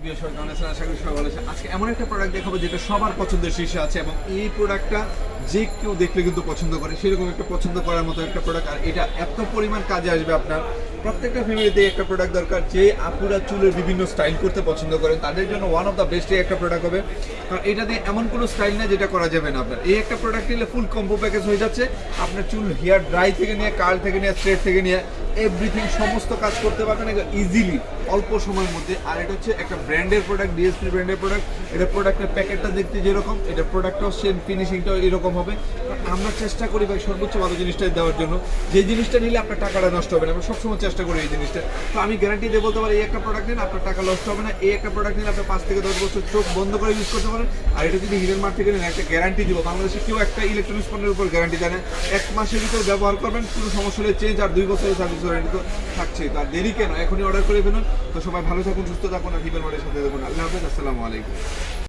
প্রিয়। আজকে এমন একটা প্রোডাক্ট দেখাবো যেটা সবার পছন্দের শীর্ষে আছে এবং এই প্রোডাক্টটা যে কেউ দেখলে কিন্তু পছন্দ করে। সেরকম একটা পছন্দ করার মতো একটা প্রোডাক্ট আর এটা এত পরিমাণ কাজে আসবে আপনার। প্রত্যেকটা ফ্যামিলিতে একটা প্রোডাক্ট দরকার। যে আপুরা চুলের বিভিন্ন স্টাইল করতে পছন্দ করেন, তাদের জন্য ওয়ান অফ দ্য বেস্ট একটা প্রোডাক্ট হবে। কারণ এটা দিয়ে এমন কোনো স্টাইল না যেটা করা যাবে না আপনার। এই একটা প্রোডাক্ট নিলে ফুল কম্বো প্যাকেজ হয়ে যাচ্ছে। আপনার চুল হেয়ার ড্রাই থেকে নিয়ে কার্ল থেকে নিয়ে স্ট্রেট থেকে নিয়ে এভরিথিং সমস্ত কাজ করতে পারবেন ইজিলি অল্প সময়ের মধ্যে। আর এটা হচ্ছে একটা ব্র্যান্ডের প্রোডাক্ট ডিএসপি ব্র্যান্ডের প্রোডাক্ট এটা প্রোডাক্টের প্যাকেটটা দেখতে যেরকম, এটা প্রোডাক্টটাও সেম ফিনিশিংটাও এরকম হবে। আমরা চেষ্টা করি ভাই সর্বোচ্চ ভালো জিনিসটা দেওয়ার জন্য। যে জিনিসটা নিলে আপনার টাকাটা নষ্ট হবে না। আমরা সবসময় চেষ্টা করি এই জিনিসটা। তো আমি গ্যারান্টি দিয়ে বলতে পারি, এই একটা প্রোডাক্ট নিন, আপনার টাকা নষ্ট হবে না। এই একটা প্রোডাক্ট নিলে আপনার পাঁচ থেকে দশ বছর চোখ বন্ধ করে ইউজ করতে পারেন। আর এটা যদি হিরেন মার্ট থেকে নেন, একটা গ্যারান্টি দিব। বাংলাদেশে কেউ একটা ইলেকট্রনিক্স পণ্যের উপর গ্যারান্টি দেয় এক মাসের ভিতরে ব্যবহার করবেন, কোনো সমস্যা হলে চেঞ্জ আর দুই বছরের সার্ভিস ওয়ারেন্টি তো থাকছেই। তার দেরি কেন? এখনই অর্ডার করে ফেলুন। তো সবাই ভালো থাকুন, সুস্থ থাকুন, আর হিমেল মার্টের সাথে দেখুন আল্লাহ হাফেজ, আসসালামু আলাইকুম।